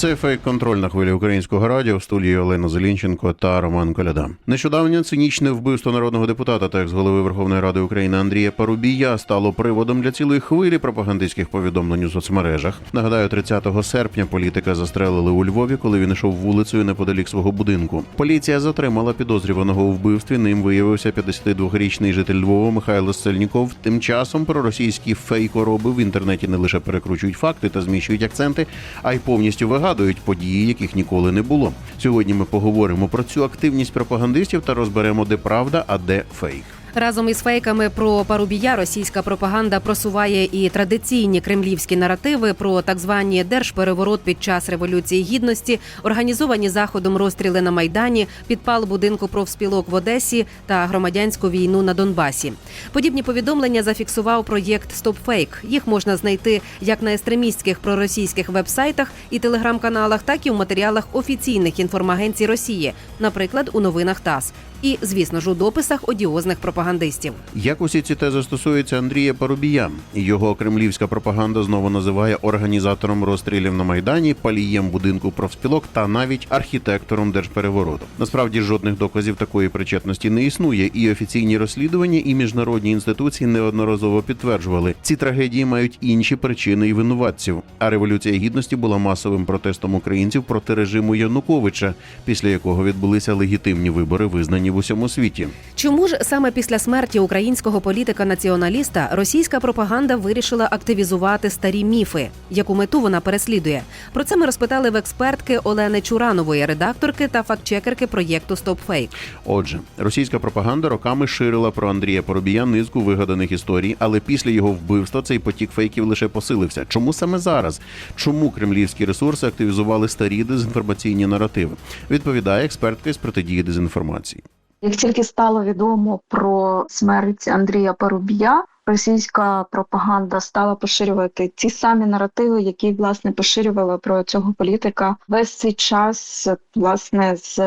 Це фейк-контроль на хвилі українського радіо в студії Олена Зелінченко та Роман Коляда. Нещодавнє цинічне вбивство народного депутата та екс-голови Верховної Ради України Андрія Парубія стало приводом для цілої хвилі пропагандистських повідомлень у соцмережах. Нагадаю, 30 серпня політика застрелили у Львові, коли він йшов вулицею неподалік свого будинку. Поліція затримала підозрюваного у вбивстві. Ним виявився 52-річний житель Львова Михайло Сельніков. Тим часом проросійські фейкороби в інтернеті не лише перекручують факти та зміщують акценти, а й повністю вигадують події, яких ніколи не було. Сьогодні ми поговоримо про цю активність пропагандистів та розберемо, де правда, а де фейк. Разом із фейками про Парубія російська пропаганда просуває і традиційні кремлівські наративи про так звані держпереворот під час революції гідності, організовані заходом розстріли на майдані, підпал будинку профспілок в Одесі та громадянську війну на Донбасі. Подібні повідомлення зафіксував проєкт «Стопфейк». Їх можна знайти як на екстремістських проросійських вебсайтах і телеграм-каналах, так і в матеріалах офіційних інформагенцій Росії, наприклад, у новинах ТАСС. І, звісно ж, у дописах одіозних пропагандистів. Як усі ці тези стосуються Андрія Парубія, його кремлівська пропаганда знову називає організатором розстрілів на майдані, палієм будинку профспілок та навіть архітектором держперевороту. Насправді жодних доказів такої причетності не існує, і офіційні розслідування і міжнародні інституції неодноразово підтверджували, ці трагедії мають інші причини і винуватців. А революція гідності була масовим протестом українців проти режиму Януковича, після якого відбулися легітимні вибори, визнані в усьому світі. Чому ж саме після смерті українського політика-націоналіста російська пропаганда вирішила активізувати старі міфи? Яку мету вона переслідує? Про це ми розпитали в експертки Олени Чуранової, редакторки та фактчекерки проєкту «Стопфейк». Отже, російська пропаганда роками ширила про Андрія Поробія низку вигаданих історій, але після його вбивства цей потік фейків лише посилився. Чому саме зараз? Чому кремлівські ресурси активізували старі дезінформаційні наративи? Відповідає експертка з протидії дезінформації. Як тільки стало відомо про смерть Андрія Парубія, російська пропаганда стала поширювати ті самі наративи, які власне поширювала про цього політика весь цей час, власне, з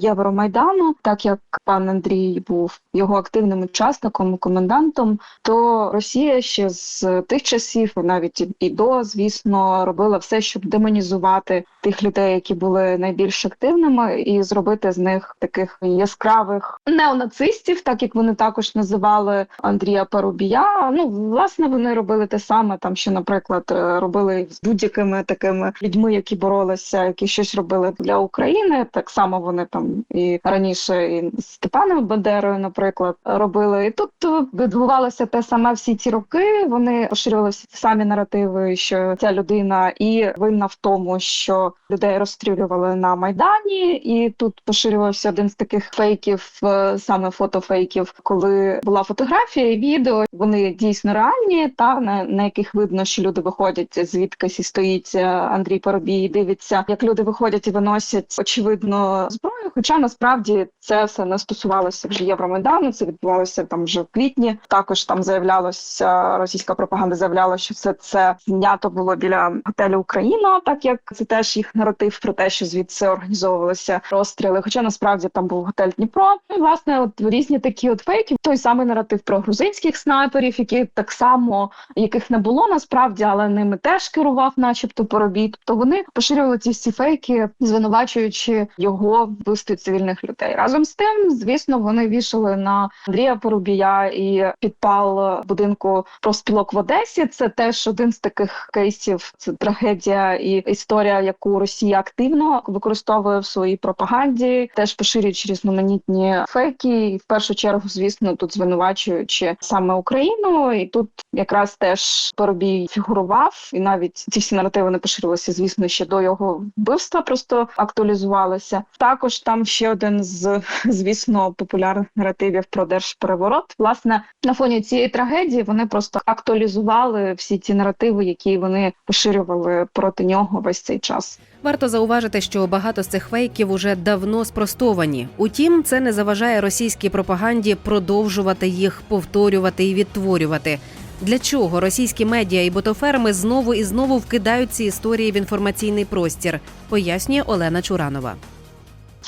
Євромайдану, так як пан Андрій був його активним учасником, комендантом, то Росія ще з тих часів, і навіть і- і до, звісно, робила все, щоб демонізувати тих людей, які були найбільш активними, і зробити з них таких яскравих неонацистів, так як вони також називали Андрія Парубія. Ну, власне, вони робили те саме, там що, наприклад, е, робили з будь-якими такими людьми, які боролися, які щось робили для України. Так само вони там і раніше і з Степаном Бандерою, наприклад, робили. І тут е, відбувалося те саме всі ці роки. Вони поширювали всі ті самі наративи, що ця людина і винна в тому, що людей розстрілювали на майдані, і тут поширювався один з таких фейків, е, саме фотофейків, коли була фотографія і відео. Вони дійсно реальні, та на, на яких видно, що люди виходять звідкись і стоїть е, Андрій Парубій, і дивиться, як люди виходять і виносять очевидно зброю. Хоча насправді це все не стосувалося вже Євромайдану, це відбувалося там вже в квітні. Також там заявлялося російська пропаганда, заявляла, що все це знято було біля готелю Україна, так як це теж їх наратив про те, що звідси організовувалися розстріли. Хоча насправді там був готель Дніпро. Ну, і, власне, от різні такі от фейки. Той самий наратив про грузинських снайперів, які так само яких не було насправді, але ними теж керував, начебто, поробій. Тобто вони поширювали ці всі фейки, звинувачуючи його в вбивстві цивільних людей. Разом з тим, звісно, вони вішали на Андрія Поробія і підпал будинку профспілок в Одесі. Це теж один з таких кейсів. Це трагедія і історія, яку Росія активно використовує в своїй пропаганді, теж поширюючи різноманітні фейки. І в першу чергу, звісно, тут звинувачуючи саме Україну, і тут якраз теж Поробій фігурував, і навіть ці всі наративи не поширилися, звісно, ще до його вбивства, просто актуалізувалися. Також там ще один з, звісно, популярних наративів про держпереворот. Власне, на фоні цієї трагедії вони просто актуалізували всі ті наративи, які вони поширювали проти нього весь цей час. Варто зауважити, що багато з цих фейків уже давно спростовані. Утім, це не заважає російській пропаганді продовжувати їх повторювати і відтворювати. Для чого російські медіа і ботоферми знову і знову вкидають ці історії в інформаційний простір, пояснює Олена Чуранова.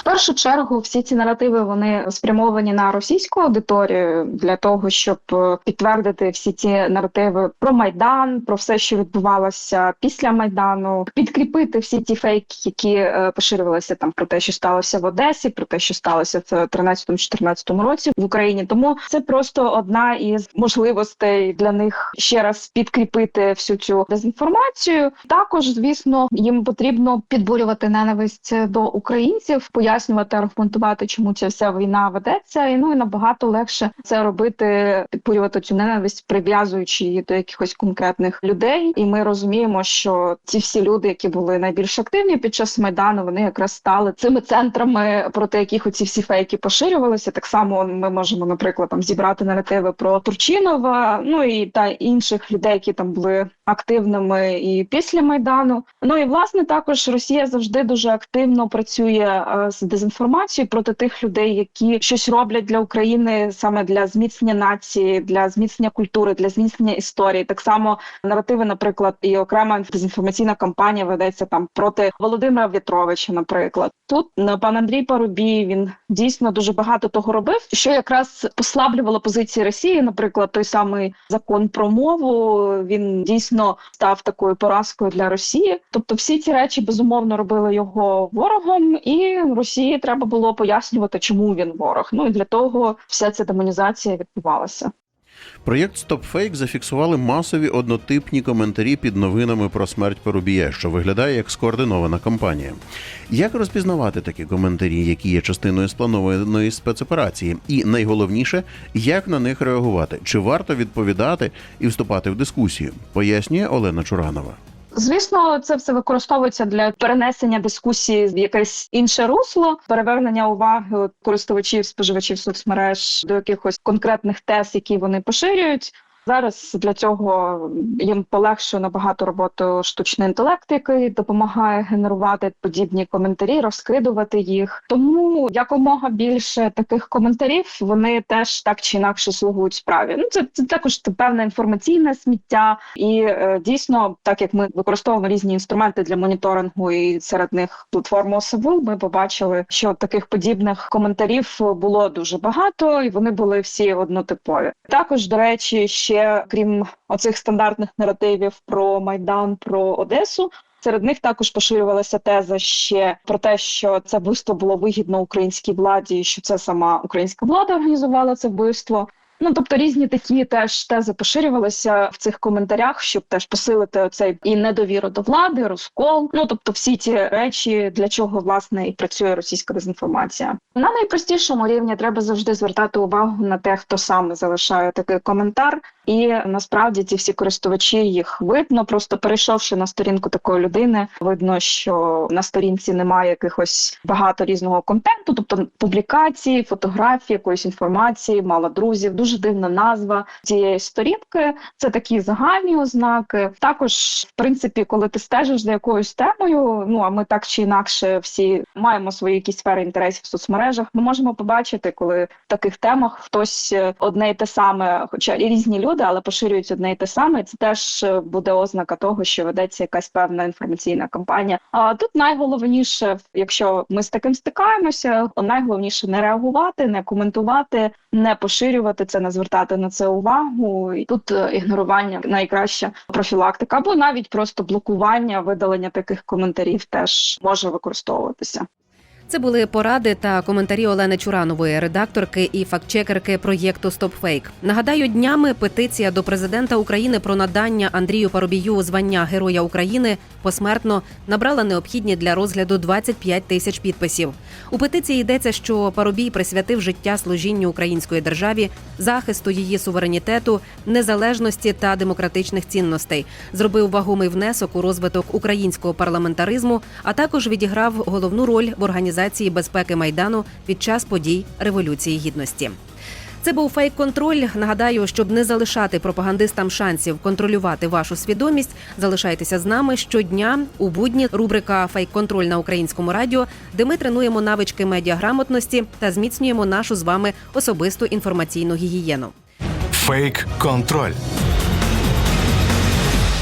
Першу чергу всі ці наративи вони спрямовані на російську аудиторію для того, щоб е, підтвердити всі ці наративи про майдан, про все, що відбувалося після майдану, підкріпити всі ті фейки, які е, поширювалися там про те, що сталося в Одесі, про те, що сталося в 13-14 році в Україні. Тому це просто одна із можливостей для них ще раз підкріпити всю цю дезінформацію. Також, звісно, їм потрібно підбурювати ненависть до українців, пояснювати, аргументувати, чому ця вся війна ведеться. І ну і набагато легше це робити, підбурювати цю ненависть, прив'язуючи її до якихось конкретних людей. І ми розуміємо, що ці всі люди, які були найбільш активні під час майдану, вони якраз стали цими центрами, проти яких оці всі фейки поширювалися. Так само ми можемо, наприклад, там зібрати наративи про Турчинова, ну і та інших людей, які там були активними і після майдану. Ну і власне також Росія завжди дуже активно працює е, з проти тих людей, які щось роблять для України саме для зміцнення нації, для зміцнення культури, для зміцнення історії. Так само наративи, наприклад, і окрема дезінформаційна кампанія ведеться там проти Володимира В'ятровича. Наприклад, тут пан Андрій Парубій він дійсно дуже багато того робив, що якраз послаблювало позиції Росії. Наприклад, той самий закон про мову він дійсно став такою поразкою для Росії. Тобто, всі ці речі безумовно робили його ворогом, і Росії треба було пояснювати, чому він ворог. Ну і для того вся ця демонізація відбувалася. Проєкт StopFake зафіксували масові однотипні коментарі під новинами про смерть Порубія, що виглядає як скоординована кампанія. Як розпізнавати такі коментарі, які є частиною спланованої спецоперації? І найголовніше, як на них реагувати? Чи варто відповідати і вступати в дискусію? Пояснює Олена Чуранова. Звісно, це все використовується для перенесення дискусії в якесь інше русло, перевернення уваги користувачів, споживачів соцмереж до якихось конкретних тез, які вони поширюють. Зараз для цього їм полегшує набагато роботу штучний інтелект, який допомагає генерувати подібні коментарі, розкидувати їх. Тому якомога більше таких коментарів вони теж так чи інакше слугують справі. Ну це, це також певне інформаційне сміття, і е, дійсно, так як ми використовуємо різні інструменти для моніторингу, і серед них платформу ОСВ, ми побачили, що таких подібних коментарів було дуже багато, і вони були всі однотипові. Також, до речі, ще крім оцих стандартних наративів про майдан, про Одесу. Серед них також поширювалася теза ще про те, що це вбивство було вигідно українській владі, що це сама українська влада організувала це вбивство. Ну тобто різні такі теж тези поширювалися в цих коментарях, щоб теж посилити оцей і недовіру до влади, розкол. Ну тобто, всі ті речі, для чого власне і працює російська дезінформація. На найпростішому рівні треба завжди звертати увагу на те, хто саме залишає такий коментар. І насправді ці всі користувачі їх видно, просто перейшовши на сторінку такої людини, видно, що на сторінці немає якихось багато різного контенту, тобто публікації, фотографії, якоїсь інформації, мало друзів. Дуже дивна назва цієї сторінки. Це такі загальні ознаки. Також, в принципі, коли ти стежиш за якоюсь темою, ну а ми так чи інакше всі маємо свої якісь сфери інтересів в соцмережах. Ми можемо побачити, коли в таких темах хтось е, одне й те саме, хоча і різні люди, але поширюють одне й те саме. і Це теж е, буде ознака того, що ведеться якась певна інформаційна кампанія. А тут найголовніше, якщо ми з таким стикаємося, найголовніше не реагувати, не коментувати, не поширювати це, не звертати на це увагу. І тут е, ігнорування найкраща профілактика, або навіть просто блокування, видалення таких коментарів теж може використовуватися. Це були поради та коментарі Олени Чуранової, редакторки і фактчекерки проєкту StopFake. Нагадаю, днями петиція до президента України про надання Андрію Парубію звання Героя України посмертно набрала необхідні для розгляду 25 тисяч підписів. У петиції йдеться, що Парубій присвятив життя служінню української державі, захисту її суверенітету, незалежності та демократичних цінностей, зробив вагомий внесок у розвиток українського парламентаризму, а також відіграв головну роль в організації безпеки майдану під час подій Революції Гідності. Це був фейк-контроль. Нагадаю, щоб не залишати пропагандистам шансів контролювати вашу свідомість. Залишайтеся з нами щодня у будні. Рубрика Фейк-контроль на українському радіо, де ми тренуємо навички медіаграмотності та зміцнюємо нашу з вами особисту інформаційну гігієну. Фейк-контроль.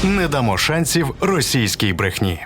Не дамо шансів російській брехні.